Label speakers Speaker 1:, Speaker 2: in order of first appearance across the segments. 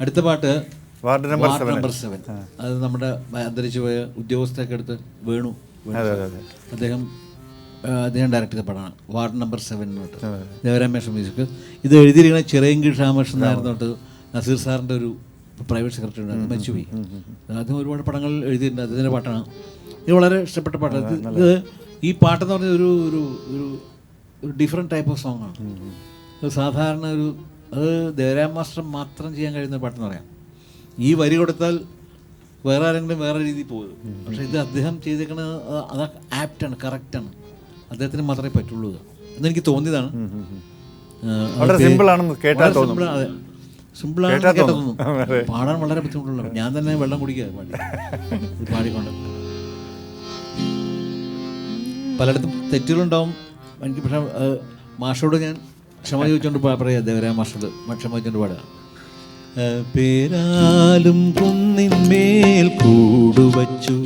Speaker 1: അടുത്ത പാട്ട്
Speaker 2: ward number
Speaker 1: ward number seven. അത് നമ്മുടെ അന്തരിച്ചു പോയ ഉദ്യോഗസ്ഥരൊക്കെ അടുത്ത് വേണു സാർ. അദ്ദേഹം ആ, അദ്ദേഹം ഡയറക്ട് ചെയ്ത പടമാണ് ward number seven Devaramesh music. ഇത് എഴുതിയിരിക്കുന്ന ചിറയങ്കി രാമകൃഷ്ണൻ നായർന്ന് തൊട്ട് നസീർ സാറിന്റെ ഒരു പ്രൈവറ്റ് സെക്രട്ടറി ഉണ്ടായിരുന്നു. മരിച്ചുപോയി. അദ്ദേഹം ഒരുപാട് പടങ്ങൾ എഴുതിയിട്ടുണ്ട്. അദ്ദേഹത്തിന്റെ പാട്ടാണ്. ഇത് വളരെ ഇഷ്ടപ്പെട്ട പാട്ടാണ്. ഇത് ഇത് ഈ പാട്ടെന്ന് പറഞ്ഞ ഒരു ഒരു ഒരു ഡിഫറെന്റ് ടൈപ്പ് ഓഫ് സോങ്ങാണ് സാധാരണ ഒരു അത് ദേവരാം മാസ്റ്റർ മാത്രം ചെയ്യാൻ കഴിയുന്ന പാട്ടെന്ന് പറയാം. ഈ വരി കൊടുത്താൽ വേറെ ആരെങ്കിലും വേറെ രീതിയിൽ പോകും. പക്ഷെ ഇത് അദ്ദേഹം ചെയ്തേക്കുന്നത് അത് ആപ്റ്റാണ് കറക്റ്റാണ്. അദ്ദേഹത്തിന് മാത്രമേ പറ്റുള്ളൂ എന്നെനിക്ക് തോന്നിയതാണ്.
Speaker 2: വളരെ
Speaker 1: അത്
Speaker 2: simple ആണെന്ന് കേട്ടാൽ
Speaker 1: വളരെ
Speaker 2: തോന്നും.
Speaker 1: simple ആണ്, അതെ. സിമ്പിളാണ്
Speaker 2: കേട്ടാൽ
Speaker 1: കേട്ടാൽ
Speaker 2: തോന്നും.
Speaker 1: തോന്നും. പാടാൻ വളരെ ബുദ്ധിമുട്ടുള്ള ഞാൻ തന്നെ വെള്ളം കുടിക്കുക പാടി പാടിക്കൊണ്ട്. പലയിടത്തും തെറ്റുകളുണ്ടാവും. എനിക്ക് പക്ഷേ മാഷോട് ഞാൻ ക്ഷമ ചോദിച്ചുകൊണ്ട് പറയാ ദേവരായ മാസ്റ്റർ ക്ഷമ ചോദിച്ചുകൊണ്ട് പാടുക. പേരാലും കുന്നിന്മേൽ കൂടുവച്ചു.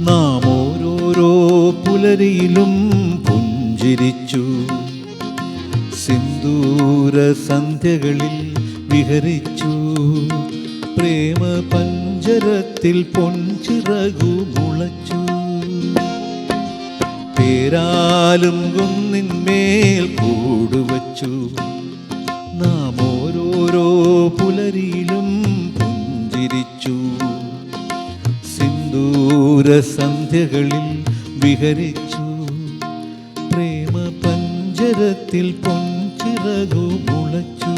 Speaker 1: നാം ഓരോരോ പുലരിയിലും പുഞ്ചിരിച്ചു. സിന്ദൂര സന്ധ്യകളിൽ വിഹരിച്ചു. പ്രേമ പഞ്ചരത്തിൽ പൊൻചിറകു മുളച്ചു. പേരാലും കുന്നിന്മേൽ കൂടുവച്ചു. നാം ഓരോരോ പുലരിയിലും പുഞ്ചിരിച്ചു. സിന്ദൂര സന്ധ്യകളിൽ വിഹരിച്ചു. പ്രേമ പഞ്ചരത്തിൽ പൊൻചിറകു മുളച്ചു.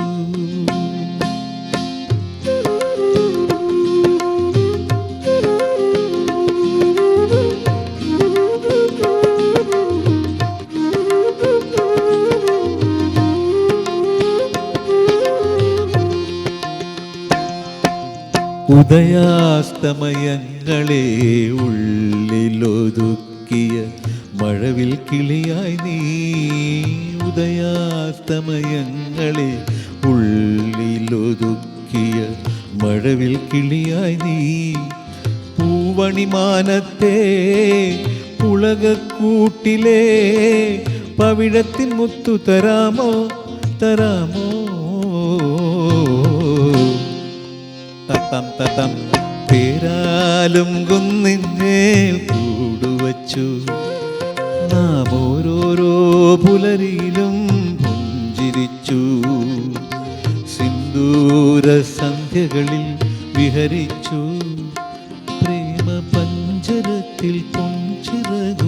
Speaker 1: ഉദയാസ്തമയങ്ങളെ ഉള്ളിലൊതുക്കിയ മഴവിൽ കിളിയായി നീ. ഉദയാസ്തമയങ്ങളെ ഉള്ളിലൊതുക്കിയ മഴവിൽ കിളിയായി നീ. പൂവണിമാനത്തെ പുളകക്കൂട്ടിലെ പവിഴത്തിൻ മുത്തു തരാമോ? തരാമോ? തത്തം തം പേരാലും കുന്നിന്മേൽ കൂടുവച്ചു. നാം ഓരോരോ പുലരിയിലും പുഞ്ചിരിച്ചു. സിന്ദൂര സന്ധ്യകളിൽ വിഹരിച്ചു. പ്രേമ പഞ്ചരത്തിൽ പൊഞ്ചിറകു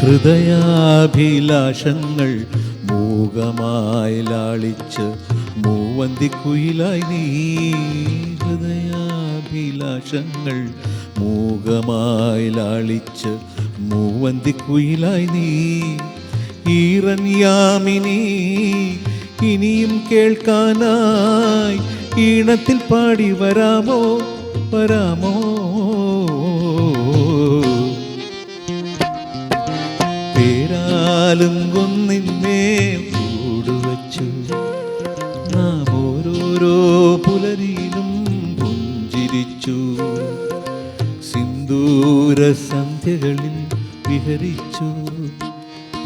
Speaker 1: ഹൃദയാഭിലാഷങ്ങൾ മൂകമായി ലാളിച്ച് മൂവന്തിക്കുയിലായി നീ. ഹൃദയാഭിലാഷങ്ങൾ മൂകമായി ലാളിച്ച് മൂവന്തിക്കുയിലായി നീ. ഈറൻ യാമിനി ഇനിയും കേൾക്കാനായി ഈണത്തിൽ പാടി വരാമോ? വരാമോ? പേരാലും കുന്നിന്മേൽ കൂടുവച്ചു നാം ഓരോരോ പുലരിയിലും പുഞ്ചിരിച്ചു. സിന്ദൂര സന്ധ്യകളിൽ വിഹരിച്ചു.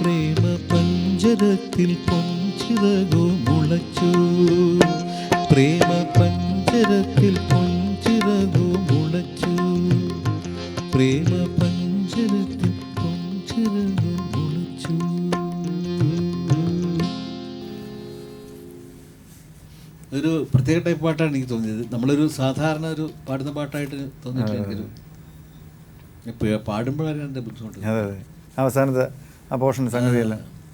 Speaker 1: പ്രേമ പഞ്ചരത്തിൽ പൊഞ്ചിറകു മുളച്ചു. പ്രേമ പഞ്ചരത്തിൽ പൊഞ്ചിറകു മുളച്ചു. പ്രേമ ഒരു പ്രത്യേക ടൈപ്പ് പാട്ടാണ് എനിക്ക് തോന്നിയത്. നമ്മളൊരു സാധാരണ ഒരു പാടുന്ന പാട്ടായിട്ട് തോന്നിയിട്ടില്ല എനിക്കൊരു. ഇപ്പൊ പാടുമ്പോഴാണ് എന്റെ ബുദ്ധിമുട്ട്.
Speaker 2: അതെ അതെ. അവസാനത്തെ ആ പോർഷൻ സംഗതിയെല്ലാം.